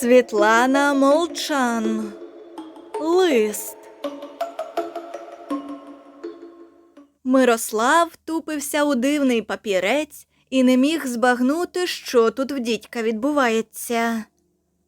Світлана Молчан. Лист. Мирослав втупився у дивний папірець і не міг збагнути, що тут в дідька відбувається.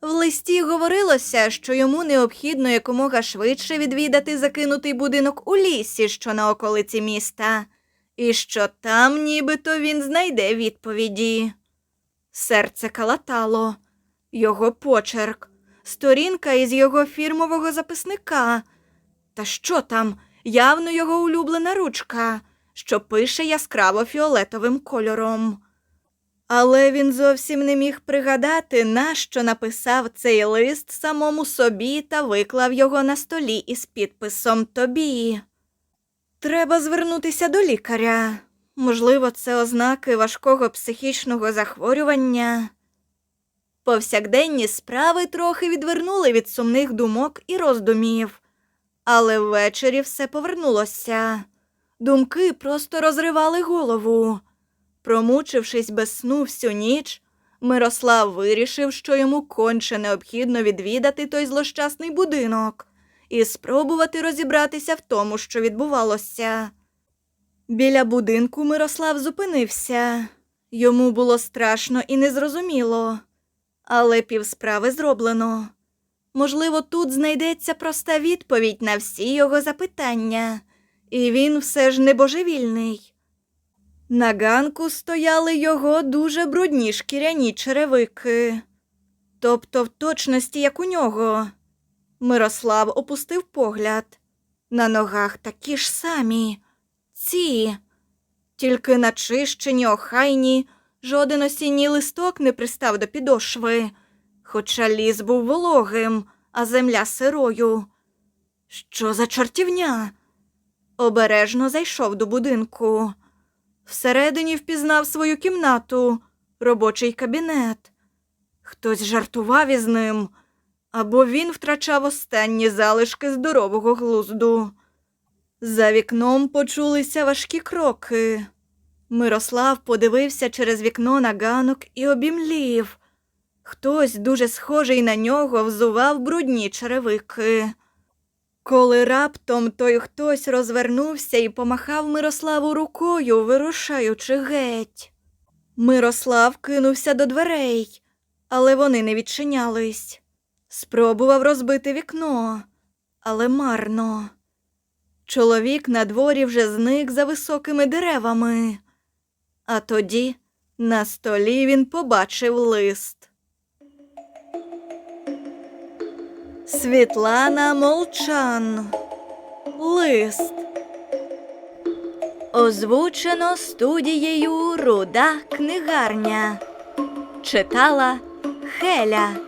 В листі говорилося, що йому необхідно якомога швидше відвідати закинутий будинок у лісі, що на околиці міста, і що там нібито він знайде відповіді. Серце калатало, його почерк, сторінка із його фірмового записника. Та що там, явно його улюблена ручка, що пише яскраво фіолетовим кольором. Але він зовсім не міг пригадати, нащо написав цей лист самому собі та виклав його на столі із підписом Тобі. Треба звернутися до лікаря. Можливо, це ознаки важкого психічного захворювання. Повсякденні справи трохи відвернули від сумних думок і роздумів, але ввечері все повернулося. Думки просто розривали голову. Промучившись без сну всю ніч, Мирослав вирішив, що йому конче необхідно відвідати той злощасний будинок і спробувати розібратися в тому, що відбувалося. Біля будинку Мирослав зупинився. Йому було страшно і незрозуміло, але півсправи зроблено. Можливо, тут знайдеться проста відповідь на всі його запитання, і він все ж не божевільний. На ганку стояли його дуже брудні шкіряні черевики, тобто в точності, як у нього. Мирослав опустив погляд. На ногах такі ж самі. Ці, тільки начищені, охайні, жоден осінній листок не пристав до підошви, хоча ліс був вологим, а земля сирою. Що за чортівня? Обережно зайшов до будинку. Всередині впізнав свою кімнату, робочий кабінет. Хтось жартував із ним, або він втрачав останні залишки здорового глузду. За вікном почулися важкі кроки. Мирослав подивився через вікно на ганок і обімлів. Хтось, дуже схожий на нього, взував брудні черевики. Коли раптом той хтось розвернувся і помахав Мирославу рукою, вирушаючи геть. Мирослав кинувся до дверей, але вони не відчинялись. Спробував розбити вікно, але марно. Чоловік на дворі вже зник за високими деревами. А тоді на столі він побачив лист. Світлана Молчан. Лист. Озвучено студією Руда книгарня. Читала Хеля.